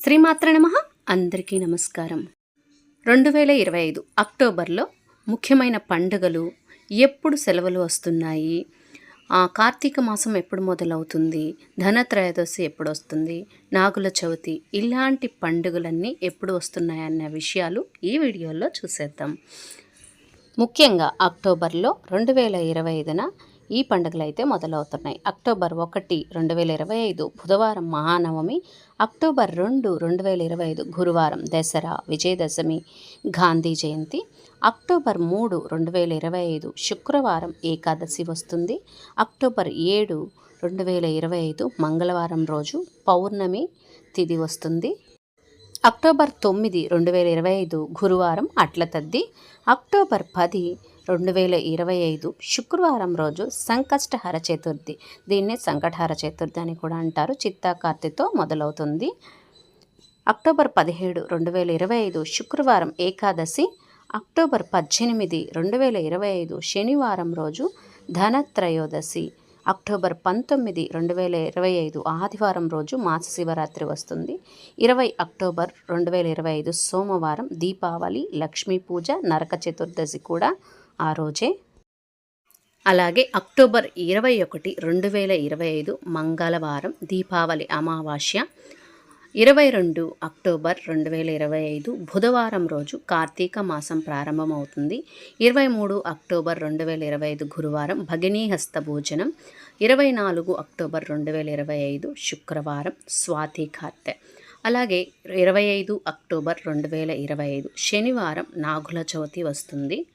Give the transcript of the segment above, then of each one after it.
శ్రీమాత్ర నమ. అందరికీ నమస్కారం. రెండు వేల ఇరవై ఐదు అక్టోబర్లో ముఖ్యమైన పండుగలు ఎప్పుడు సెలవులు వస్తున్నాయి? కార్తీక మాసం ఎప్పుడు మొదలవుతుంది? ధనత్రయోదశి ఎప్పుడు వస్తుంది? నాగుల చవితి ఇలాంటి పండుగలన్నీ ఎప్పుడు వస్తున్నాయన్న విషయాలు ఈ వీడియోలో చూసేద్దాం. ముఖ్యంగా అక్టోబర్లో రెండు వేల ఇరవై ఐదున ఈ పండుగలు అయితే మొదలవుతున్నాయి. అక్టోబర్ ఒకటి రెండు వేల ఇరవై ఐదు బుధవారం మహానవమి. అక్టోబర్ రెండు రెండు వేల ఇరవై ఐదు గురువారం దసరా విజయదశమి గాంధీ జయంతి. అక్టోబర్ మూడు రెండు వేల ఇరవై ఐదు శుక్రవారం ఏకాదశి వస్తుంది. అక్టోబర్ ఏడు రెండు వేల ఇరవై ఐదు మంగళవారం రోజు పౌర్ణమి తిథి వస్తుంది. అక్టోబర్ తొమ్మిది రెండు వేల ఇరవై ఐదు గురువారం అట్ల తద్ది అక్టోబర్ పది రెండు వేల ఇరవై ఐదు శుక్రవారం రోజు సంకష్టహర చతుర్థి. దీన్నే సంకటహర చతుర్థి అని కూడా అంటారు. చిత్తాకార్తితో మొదలవుతుంది. అక్టోబర్ పదిహేడు రెండు వేల ఇరవై ఐదు శుక్రవారం ఏకాదశి. అక్టోబర్ పద్దెనిమిది రెండు వేల ఇరవై ఐదు శనివారం రోజు ధనత్రయోదశి. అక్టోబర్ పంతొమ్మిది రెండు వేల ఇరవై ఐదు ఆదివారం రోజు మాస శివరాత్రి వస్తుంది. ఇరవై అక్టోబర్ రెండు వేల ఇరవై ఐదు సోమవారం దీపావళి లక్ష్మీ పూజ నరక చతుర్దశి కూడా ఆ రోజే. అలాగే అక్టోబర్ ఇరవై ఒకటి రెండు వేల ఇరవై ఐదు మంగళవారం దీపావళి అమావాస్య. ఇరవై రెండు అక్టోబర్ రెండు వేల ఇరవై ఐదు బుధవారం రోజు కార్తీక మాసం ప్రారంభమవుతుంది. ఇరవై మూడు అక్టోబర్ రెండు వేల ఇరవై ఐదు గురువారం భగినీహస్త భోజనం. ఇరవై నాలుగు అక్టోబర్ రెండు వేల ఇరవై ఐదు శుక్రవారం స్వాతి కార్తె. అలాగే ఇరవై ఐదు అక్టోబర్ రెండు వేల ఇరవై ఐదు శనివారం నాగుల చవితి వస్తుంది.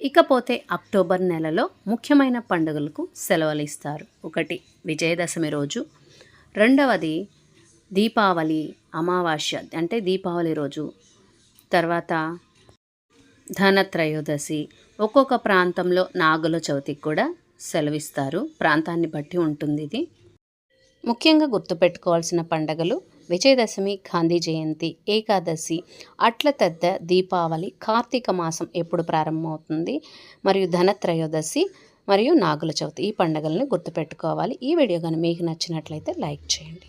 ఇకపోతే అక్టోబర్ నెలలో ముఖ్యమైన పండుగలకు సెలవులు ఇస్తారు ఒకటి విజయదశమి రోజు. రెండవది దీపావళి అమావాస్య అంటే దీపావళి రోజు. తర్వాత ధనత్రయోదశి. ఒక్కొక్క ప్రాంతంలో నాగుల చవితికి కూడా సెలవిస్తారు. ప్రాంతాన్ని బట్టి ఉంటుంది ఇది. ముఖ్యంగా గుర్తుపెట్టుకోవాల్సిన పండగలు విజయదశమి గాంధీ జయంతి ఏకాదశి అట్ల తద్ద దీపావళి కార్తీక మాసం ఎప్పుడు ప్రారంభమవుతుంది మరియు ధనత్రయోదశి మరియు నాగుల చవితి ఈ పండుగలను గుర్తుపెట్టుకోవాలి. ఈ వీడియో కానీ మీకు నచ్చినట్లయితే లైక్ చేయండి.